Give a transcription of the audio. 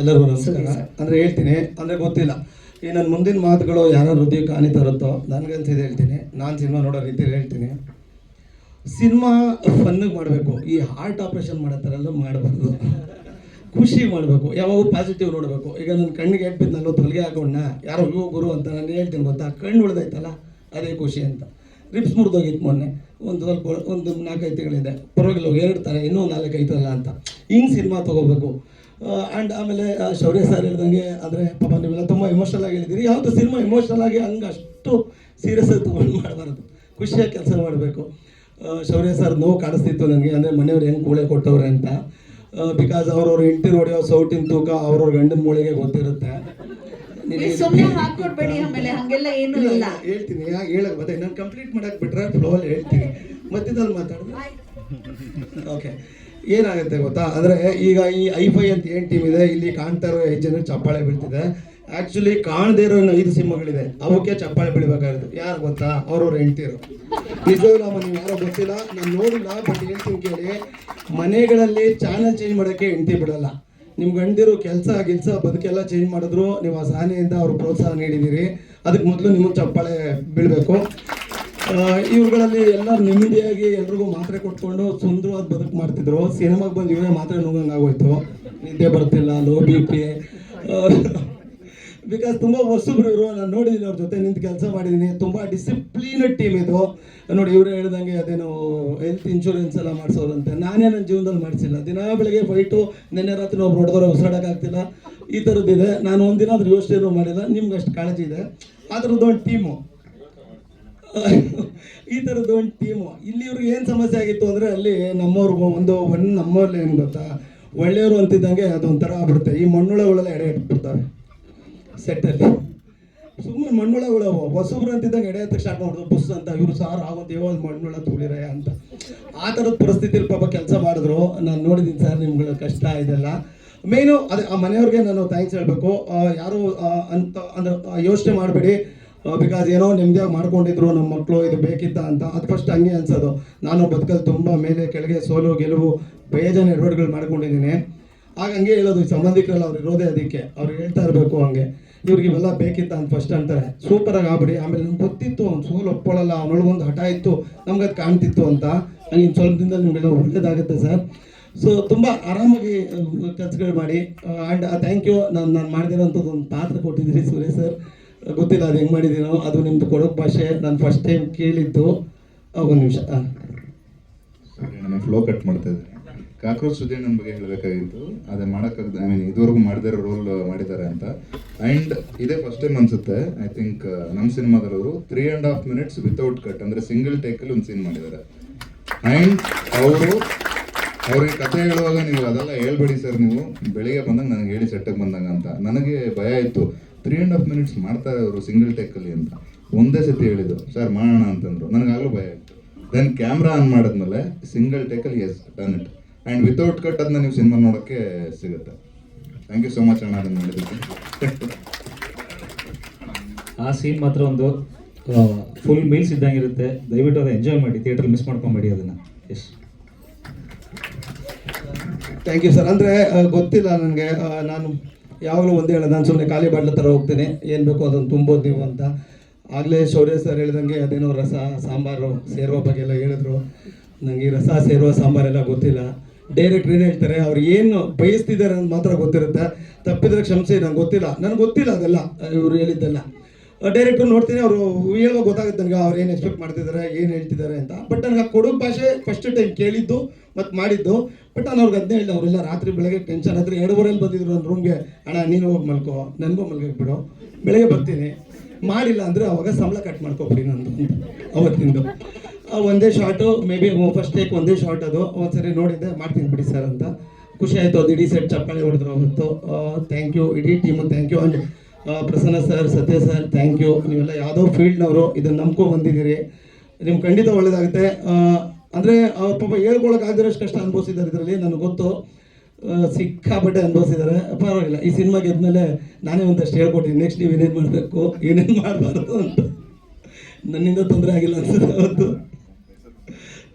ಎಲ್ಲರಿಗೂ ನಮಸ್ಕಾರ. ಅಂದರೆ ಹೇಳ್ತೀನಿ ಅಂದರೆ ಗೊತ್ತಿಲ್ಲ. ಈ ನನ್ನ ಮುಂದಿನ ಮಾತುಗಳು ಯಾರ ಹೃದಯ ಕಾಣಿ ತರುತ್ತೋ ಇದು ಹೇಳ್ತೀನಿ. ನಾನು ಸಿನಿಮಾ ನೋಡೋ ರೀತಿಯಲ್ಲಿ ಹೇಳ್ತೀನಿ. ಸಿನಿಮಾ ಫನ್ನಿಗೆ ಮಾಡಬೇಕು. ಈ ಹಾರ್ಟ್ ಆಪ್ರೇಷನ್ ಮಾಡೋ ಥರ ಎಲ್ಲ ಮಾಡಬಾರ್ದು ಖುಷಿ ಮಾಡಬೇಕು. ಯಾವಾಗ ಪಾಸಿಟಿವ್ ನೋಡಬೇಕು. ಈಗ ನನ್ನ ಕಣ್ಣಿಗೆ ಎಟ್ಬಿದ್ದು ನಾನು ಹೊಲಿಗೆ ಹಾಕೊಂಡ ಯಾರೋ ಇವು ಗುರು ಅಂತ ನಾನು ಹೇಳ್ತೀನಿ ಗೊತ್ತಾ? ಕಣ್ಣು ಉಳ್ದೈತಲ್ಲ ಅದೇ ಖುಷಿ ಅಂತ. ರಿಪ್ಸ್ ಮುರಿದೋಗಿತ್ತು ಮೊನ್ನೆ. ಒಂದು ಸ್ವಲ್ಪ ಒಂದು ನಾಲ್ಕೈದು ತಿಂಗಳಿದೆ. ಪರವಾಗಿಲ್ಲ ಎರಡು ಥರ ಇನ್ನೂ ನಾಲ್ಕೈದು ಅಲ್ಲ ಅಂತ. ಹಿಂಗೆ ಸಿನಿಮಾ ತೊಗೋಬೇಕು. ಆ್ಯಂಡ್ ಆಮೇಲೆ ಶೌರ್ಯ ಸರ್ ಹೇಳಿದಂಗೆ ಅಂದರೆ ಪಾಪ ನೀವೆಲ್ಲ ತುಂಬ ಎಮೋಷನಲ್ ಆಗಿ ಹೇಳಿದ್ದೀರಿ. ಯಾವುದು ಸಿನಿಮಾ ಎಮೋಷನಲ್ ಆಗಿ ಹಂಗೆ ಅಷ್ಟು ಸೀರಿಯಸ್ ತೊಗೊಂಡು ಮಾಡಬಾರ್ದು. ಖುಷಿಯಾಗಿ ಕೆಲಸ ಮಾಡಬೇಕು. ಶೌರ್ಯ ಸರ್ ನೋವು ಕಾಣಿಸ್ತಿತ್ತು ನನಗೆ. ಅಂದರೆ ಮನೆಯವ್ರು ಹೆಂಗೆ ಮೂಳೆ ಕೊಟ್ಟವ್ರೆ ಅಂತ. ಬಿಕಾಸ್ ಅವ್ರವ್ರ ಹೆಂಡತಿ ಹೊಡೆಯೋ ಸೌಟಿನ ತೂಕ ಅವ್ರವ್ರ ಗಂಡನ ಮೂಳೆಗೆ ಗೊತ್ತಿರುತ್ತೆ. ಸುಮ್ಮನೆ ಹಾಕೊಡ್ಬೇಡಿ ಆಮೇಲೆ ಹಂಗೆಲ್ಲ ಏನು ಇಲ್ಲ, ಹೇಳ್ತೀನಿ. ಯಾಕೆ ಹೇಳಕ್ ಮತ್ತೆ? ನಾನು ಕಂಪ್ಲೀಟ್ ಮಾಡಕ್ ಬಿಟ್ರೆ ಫ್ಲೋ ಅಲ್ಲಿ ಹೇಳ್ತೀನಿ ಮಧ್ಯದಲ್ಲಿ ಮಾತಾಡಿದ್ರೆ ಓಕೆ ಏನಾಗುತ್ತೆ ಗೊತ್ತಾ? ಅಂದರೆ ಈಗ ಈ ಐಫೈ ಅಂತ ಏನು ಟೀಮ್ ಇದೆ? ಇಲ್ಲಿ ಕಾಣ್ತಾ ಇರೋ ಜನ ಚಪ್ಪಾಳೆ ಬೀಳ್ತಿದೆ. ಆ್ಯಕ್ಚುಲಿ ಕಾಣದೇ ಇರೋ ಐದು ಸಿಂಹಗಳಿದೆ ಅವಕ್ಕೆ ಚಪ್ಪಾಳೆ ಬೀಳ್ಬೇಕಾಗಿರೋದು. ಯಾರು ಗೊತ್ತಾ? ಅವ್ರವ್ರ ಹೆಂಡ್ತಿರು. ನಾವು ನೀವು ಯಾರೋ ಗೊತ್ತಿಲ್ಲ? ನಾನು ನೋಡಿಲ್ಲ ಬಟ್ ಹೇಳ್ತೀನಿ ಕೇಳಿ. ಮನೆಗಳಲ್ಲಿ ಚಾನಲ್ ಚೇಂಜ್ ಮಾಡೋಕ್ಕೆ ಹೆಂಡ್ತಿ ಬಿಡಲ್ಲ. ನಿಮ್ಮ ಗಂಡಿರು ಕೆಲಸ, ಗಿಲ್ಸ, ಬದುಕೆಲ್ಲ ಚೇಂಜ್ ಮಾಡಿದ್ರು, ನೀವು ಆ ಸಹನೆಯಿಂದ ಅವ್ರು ಪ್ರೋತ್ಸಾಹ ನೀಡಿದ್ದೀರಿ ಅದಕ್ಕೆ ಮೊದಲು ನಿಮಗೆ ಚಪ್ಪಾಳೆ ಬೀಳಬೇಕು. ಇವುಗಳಲ್ಲಿ ಎಲ್ಲ ನೆಮ್ಮದಿಯಾಗಿ ಎಲ್ರಿಗೂ ಮಾತ್ರೆ ಕೊಟ್ಕೊಂಡು ಸುಂದರವಾದ ಬದುಕು ಮಾಡ್ತಿದ್ರು. ಸಿನಿಮಾಗೆ ಬಂದು ಇವರೇ ಮಾತ್ರೆ ನುಂಗಂಗೆ ಆಗೋಯ್ತು. ನಿದ್ದೆ ಬರ್ತಿಲ್ಲ ಲೋ ಬಿ ಪಿ ಬಿಕಾಸ್ ತುಂಬ ಹೊಸಬ್ರು ಇವರು ನಾನು ನೋಡಿದ್ದೀನಿ ಅವ್ರ ಜೊತೆ ನಿಂತು ಕೆಲಸ ಮಾಡಿದ್ದೀನಿ ತುಂಬ ಡಿಸಿಪ್ಲಿನ್ ಟೀಮ್ ಇದು. ನೋಡಿ, ಇವರು ಹೇಳ್ದಂಗೆ ಅದೇನು ಹೆಲ್ತ್ ಇನ್ಶೂರೆನ್ಸ್ ಎಲ್ಲ ಮಾಡಿಸೋರಂತೆ. ನಾನೇ ನನ್ನ ಜೀವನದಲ್ಲಿ ಮಾಡಿಸಿಲ್ಲ. ದಿನ ಬೆಳಗ್ಗೆ ಫೈಟು ನಿನ್ನೆ ರಾತ್ರಿ ಒಬ್ಬರು ಹೊಡೆದವ್ರೆ ಉಸಿರಾಡೋಕ್ಕಾಗ್ತಿಲ್ಲ ಈ ಥರದ್ದಿದೆ ನಾನು ಒಂದಿನ ಅದ್ರ ಯೋಚನೆ ಮಾಡಿಲ್ಲ. ನಿಮ್ಗೆ ಅಷ್ಟು ಕಾಳಜಿ ಇದೆ. ಅದ್ರದ್ದು ಒಂದು ಟೀಮು ಈ ಥರದ್ದು ಒಂದು ಟೀಮು ಇಲ್ಲಿ ಇವ್ರಿಗೆ ಏನು ಸಮಸ್ಯೆ ಆಗಿತ್ತು ಅಂದರೆ, ಅಲ್ಲಿ ನಮ್ಮವ್ರಿಗೂ ಒಂದು ಒಂದು ನಮ್ಮವ್ರಲ್ಲಿ ಏನು ಗೊತ್ತಾ? ಒಳ್ಳೆಯವರು ಅಂತಿದ್ದಂಗೆ ಅದೊಂಥರ ಆಗ್ಬಿಡುತ್ತೆ. ಈ ಮಣ್ಣುಳಗಳೆಲ್ಲ ಎಡೆ ಇಟ್ಬಿಡ್ತವೆ ಸೆಟ್ಟಲ್ಲಿ ಸುಮ್ಮನೆ ಮಣ್ಣೊಳಗಳು ಹೊಸಬ್ರು ಅಂತಿದ್ದಂಗೆ ಎಡೆ ಹತ್ತಕ್ಕೆ ಸ್ಟಾರ್ಟ್ ಮಾಡಿದ್ರು ಬುಸ್ ಅಂತ ಇವರು, ಸಾರ್ ಆಗೋದು ಯಾವಾಗ ಮಣ್ಣುಳ ತೂಳಿರಯ್ಯ ಅಂತ. ಆ ಥರದ ಪರಿಸ್ಥಿತಿಲಿ ಪಾಪ ಕೆಲಸ ಮಾಡಿದ್ರು. ನಾನು ನೋಡಿದ್ದೀನಿ ಸರ್, ನಿಮ್ಗಳ ಕಷ್ಟ ಇದೆಲ್ಲ. ಮೇಯ್ನು ಅದೇ, ಆ ಮನೆಯವ್ರಿಗೆ ನಾನು ಥ್ಯಾಂಕ್ಸ್ ಹೇಳಬೇಕು. ಯಾರು ಅಂತ, ಅಂದ್ರೆ ಯೋಚನೆ ಮಾಡಬೇಡಿ. ಬಿಕಾಸ್ ಏನೋ ನೆಮ್ಮದಿಯಾಗಿ ಮಾಡ್ಕೊಂಡಿದ್ರು ನಮ್ಮ ಮಕ್ಕಳು ಇದು ಬೇಕಿತ್ತ ಅಂತ. ಅದು ಫಸ್ಟ್ ಹಂಗೆ ಅನ್ಸೋದು. ನಾನು ಬದುಕಲ್ಲಿ ತುಂಬ ಮೇಲೆ ಕೆಳಗೆ ಸೋಲು, ಗೆಲುವು ಬೇಜಾನ ಎಡವಟ್ಗಳು ಮಾಡ್ಕೊಂಡಿದ್ದೀನಿ. ಆಗ ಹಂಗೆ ಹೇಳೋದು ಸಂಬಂಧಿಕರಲ್ಲ ಸಂಬಂಧಿಕರೆಲ್ಲ ಅವ್ರು ಇರೋದೇ ಅದಕ್ಕೆ. ಅವ್ರು ಹೇಳ್ತಾ ಇರಬೇಕು ಹಂಗೆ. ಇವ್ರಿಗೆ ಇವೆಲ್ಲ ಬೇಕಿತ್ತ ಅಂತ ಫಸ್ಟ್ ಅಂತಾರೆ. ಸೂಪರಾಗಿ ಆಗ್ಬಿಡಿ. ಆಮೇಲೆ ನಂಗೆ ಗೊತ್ತಿತ್ತು, ಅವ್ನು ಸೋಲು ಒಪ್ಕೊಳ್ಳಲ್ಲ ಅವನೊಳಗೊಂದು ಹಠ ಇತ್ತು, ನಮ್ಗೆ ಅದು ಕಾಣ್ತಿತ್ತು ಅಂತ. ನನಗೆ ಸ್ವಲ್ಪ ದಿನದಲ್ಲಿ ನಿಮಗೆಲ್ಲ ಒಳ್ಳೇದಾಗುತ್ತೆ ಸರ್. ಸೊ ತುಂಬ ಆರಾಮಾಗಿ ಕೆಲಸಗಳು ಮಾಡಿ. ಆ್ಯಂಡ್ ಥ್ಯಾಂಕ್ ಯು ನಾನು ನಾನು ಮಾಡಿದಿರೋಂಥದ್ದು ಒಂದು ಪಾತ್ರ ಕೊಟ್ಟಿದ್ದೀರಿ ಸುರೇಶ್ ಸರ್. ಗೊತ್ತಿಲ್ಲ ಅದು ಹೆಂಗೆ ಮಾಡಿದ್ದೀನೋ ಅದು ನಿಮ್ಮದು ಕೊಡೋಕೆ ಭಾಷೆ. ನಾನು ಫಸ್ಟ್ ಟೈಮ್ ಕೇಳಿದ್ದು. ಒಂದು ನಿಮಿಷ. ಫ್ಲೋ ಕಟ್ ಮಾಡ್ತಾ ಇದ್ದೀನಿ. ಕಾಕ್ರೋಚ್ ಸುಜಯಣ್ಣನ ಬಗ್ಗೆ ಹೇಳಬೇಕಾಗಿತ್ತು. ಅದೇ ಮಾಡಕ್ ಐ ಮೀನ್ ಇದುವರೆಗೂ ಮಾಡಿದಾರೆ ರೋಲ್ ಮಾಡಿದ್ದಾರೆ ಅಂತ. ಆ್ಯಂಡ್ ಇದೇ ಫಸ್ಟ್ ಟೈಮ್ ಅನ್ಸುತ್ತೆ. ಐ ಥಿಂಕ್ ನಮ್ಮ ಸಿನಿಮಾದವರು three and half minutes without cut ಅಂದರೆ ಸಿಂಗಲ್ ಟೇಕಲ್ಲಿ ಒಂದು ಸೀನ್ ಮಾಡಿದ್ದಾರೆ. ಆ್ಯಂಡ್ ಅವರು, ಅವ್ರಿಗೆ ಕತೆ ಹೇಳುವಾಗ ನೀವು ಅದೆಲ್ಲ ಹೇಳ್ಬೇಡಿ ಸರ್ ನೀವು. ಬೆಳಿಗ್ಗೆ ಬಂದಾಗ ನನಗೆ ಹೇಳಿ ಸೆಟ್ಟಕ್ಕೆ ಬಂದಾಗ ಅಂತ. ನನಗೆ ಭಯ ಇತ್ತು ತ್ರೀ ಆ್ಯಂಡ್ ಹಾಫ್ ಮಿನಿಟ್ಸ್ ಮಾಡ್ತಾರೆ ಅವರು ಸಿಂಗಲ್ ಟೇಕಲ್ಲಿ ಅಂತ. ಒಂದೇ ಸತಿ ಹೇಳಿದ್ರು ಸರ್ ಮಾಡೋಣ ಅಂತಂದ್ರು. ನನಗಾಗಲೂ ಭಯ ಇತ್ತು ದೆನ್ ಕ್ಯಾಮ್ರಾ ಆನ್ ಮಾಡಿದ್ಮೇಲೆ single ಟೇಕಲ್ಲಿ yes done it and without cut ಅದನ್ನ ನೀವು ಸಿನಿಮಾ ನೋಡೋಕ್ಕೆ ಸಿಗುತ್ತೆ. ಥ್ಯಾಂಕ್ ಯು ಸೋ ಮಚ್ ಅಣ್ಣ ಅದನ್ನು ಮಾಡಿದ್ದಕ್ಕೆ. ಆ ಸೀನ್ ಮಾತ್ರ ಒಂದು ಫುಲ್ ಮೀಲ್ಸ್ ಇದ್ದಂಗೆ ಇರುತ್ತೆ. ದಯವಿಟ್ಟು ಅದು ಎಂಜಾಯ್ ಮಾಡಿ ಥಿಯೇಟರ್ ಮಿಸ್ ಮಾಡ್ಕೊಂಬೇಡಿ ಅದನ್ನು. ಎಸ್ ಥ್ಯಾಂಕ್ ಯು ಸರ್ ಅಂದರೆ ಗೊತ್ತಿಲ್ಲ ನನಗೆ ನಾನು ಯಾವಾಗಲೂ ಒಂದೇ ಹೇಳೋದು ನಾನು ಸುಮ್ಮನೆ ಖಾಲಿ ಬಾಟ್ಲ ಥರ ಹೋಗ್ತೇನೆ. ಏನು ಬೇಕೋ ಅದನ್ನು ತುಂಬೋದು ನೀವು ಅಂತ. ಆಗಲೇ ಶೌರ್ಯ ಸರ್ ಹೇಳಿದಂಗೆ ಅದೇನೋ ರಸ ಸಾಂಬಾರು ಸೇರುವ ಬಗ್ಗೆ ಎಲ್ಲ ಹೇಳಿದ್ರು. ನನಗೆ ಈ ರಸ ಸೇರುವ ಸಾಂಬಾರೆಲ್ಲ ಗೊತ್ತಿಲ್ಲ. ಡೈರೆಕ್ಟ್ ಏನು ಹೇಳ್ತಾರೆ, ಅವ್ರು ಏನು ಬಯಸ್ತಿದ್ದಾರೆ ಅಂತ ಮಾತ್ರ ಗೊತ್ತಿರುತ್ತೆ. ತಪ್ಪಿದ್ರೆ ಕ್ಷಮಿಸಿ, ನಂಗೆ ಗೊತ್ತಿಲ್ಲ. ನನಗೆ ಗೊತ್ತಿಲ್ಲ ಅದೆಲ್ಲ, ಇವರು ಹೇಳಿದ್ದೆಲ್ಲ. ಡೈರೆಕ್ಟರ್ ನೋಡ್ತೀನಿ, ಅವರು ಹೇಳುವಾಗ ಗೊತ್ತಾಗುತ್ತೆ ನನಗೆ, ಅವ್ರು ಏನು ಎಕ್ಸ್ಪೆಕ್ಟ್ ಮಾಡ್ತಿದ್ದಾರೆ, ಏನು ಹೇಳ್ತಿದ್ದಾರೆ ಅಂತ. ಬಟ್ ನನಗೆ ಆ ಕೊಡೋ ಭಾಷೆ ಫಸ್ಟ್ ಟೈಮ್ ಕೇಳಿದ್ದು ಮತ್ತು ಮಾಡಿದ್ದು. ಬಟ್ ನಾನು ಅವ್ರಿಗೆ ಅದನ್ನೇ ಹೇಳಿದೆ, ಅವರೆಲ್ಲ ರಾತ್ರಿ ಬೆಳಗ್ಗೆ ಟೆನ್ಷನ್ ರಾತ್ರಿ ಎರಡುವರೆಲ್ಲಿ ಬಂದಿದ್ರು ನನ್ನ ರೂಮ್ಗೆ ಅಣ್ಣ, ನೀನು ಹೋಗಿ ಮಲ್ಕೋ, ನನಗೂ ಮಲ್ಗಕ್ಕೆ ಬಿಡು. ಬೆಳಗ್ಗೆ ಬರ್ತೀನಿ. ಮಾಡಿಲ್ಲ ಅಂದರೆ ಅವಾಗ ಸಂಬಳ ಕಟ್ ಮಾಡ್ಕೊಬಿಡಿ ನಂದು. ಅವತ್ತಿಂದು. ಒಂದೇ shot may be first take ಒಂದೇ ಶಾರ್ಟ್ ಅದು. ಒಂದ್ಸರಿ ನೋಡಿದ್ದೆ ಮಾಡ್ತೀನಿ ಬಿಡಿ ಸರ್ ಅಂತ. ಖುಷಿ ಆಯಿತು, ಅದು ಇಡೀ ಸೆಟ್ ಚಪ್ಪಾಳೆ ಹೊಡೆದ್ರು ಅವತ್ತು. ಥ್ಯಾಂಕ್ ಯು ಇಡೀ team thank you and Prasanna sir Satya sir thank you ನೀವೆಲ್ಲ ಯಾವುದೋ ಫೀಲ್ಡ್ನವರು ಇದನ್ನು ನಂಬ್ಕೊ ಬಂದಿದ್ದೀರಿ. ನಿಮ್ಗೆ ಖಂಡಿತ ಒಳ್ಳೇದಾಗುತ್ತೆ. ಅಂದರೆ ಪಾಪ ಹೇಳ್ಕೊಳಕ್ಕಾಗದಿರೋಷ್ಟು ಕಷ್ಟ ಅನುಭವಿಸಿದ್ದಾರೆ ಇದರಲ್ಲಿ, ನನಗೆ ಗೊತ್ತು. ಸಿಕ್ಕಾಪಟ್ಟೆ ಅನುಭವಿಸಿದ್ದಾರೆ. ಪರವಾಗಿಲ್ಲ, ಈ ಸಿನಿಮಾ ಗೆದ್ಮೇಲೆ ನಾನೇ ಒಂದಷ್ಟು ಹೇಳ್ಕೊಟ್ಟಿನಿ ನೆಕ್ಸ್ಟ್ ನೀವು ಏನೇನು ಮಾಡಬೇಕು, ಏನೇನು ಮಾಡಬಾರ್ದು ಅಂತ. ನನ್ನಿಂದ ತೊಂದರೆ ಆಗಿಲ್ಲ ಅನ್ಸುತ್ತೆ ಅವತ್ತು.